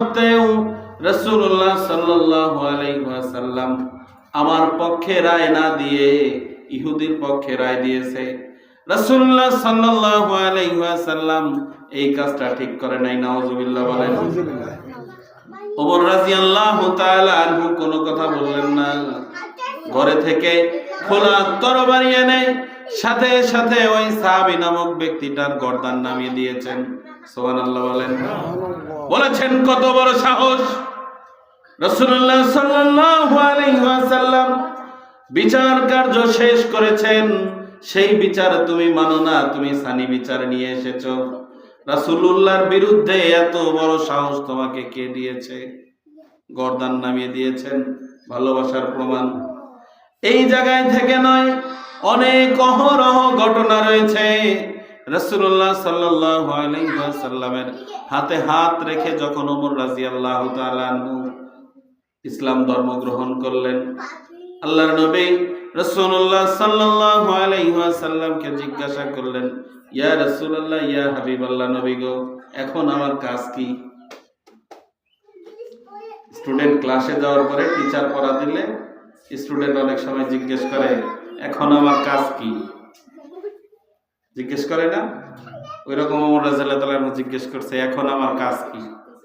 সত্ত্বেও রসুল্লাহ সাল্লাল্লাহু আলাইহি ওয়াসাল্লাম আমার পক্ষে রায় না দিয়ে ইহুদির পক্ষে রায় দিয়েছে। রসুল্লাহ সাল্লাল্লাহু আলাইহি ওয়াসাল্লাম এই কাজটা ঠিক করে নাই নাউজুবিল্লাহ বলেন। ওমর রাদিয়াল্লাহু তাআলা আনহু কোনো কথা বললেন না। ঘরে থেকে খোলা তরবারি এনে সাথে সাথে ওই সাহাবী নামক ব্যক্তিটার গর্দান নামিয়ে দিয়েছেন। সুবহানাল্লাহ বলেন। বলেছেন, কত বড় সাহস। আলাইহি ওয়াসাল্লাম বিচার কার্য শেষ করেছেন। সেই বিচার তুমি মানো না, তুমি সানি বিচার নিয়ে এসেছ। রাসূলুল্লাহর বিরুদ্ধে এত বড় সাহস তোমাকে কে দিয়েছে? গর্দান নামিয়ে দিয়েছেন, ভালোবাসার প্রমাণ। এই জায়গায় থেকে নয় অনেক অহরহ ঘটনা রয়েছে। রসুল্লাহ আলাইহি হাতে হাত রেখে যখন ওমর তাআলা আনহু ইসলাম ধর্ম গ্রহণ করলেন, আল্লাহর নবী রাসূলুল্লাহ সাল্লাল্লাহু আলাইহি জিজ্ঞাসা করলেন, ইয়া রাসূলুল্লাহ, ইয়া হাবিব আল্লাহ নবী গো, এখন আমার কাজ কি? স্টুডেন্ট ক্লাসে যাওয়ার পরে টিচার পড়া দিলে স্টুডেন্ট অনেক সময় জিজ্ঞেস করে এখন আমার কাজ কি? জিজ্ঞেস করে না? ওই রকম জিজ্ঞেস করছে, এখন আমার কাজ কি?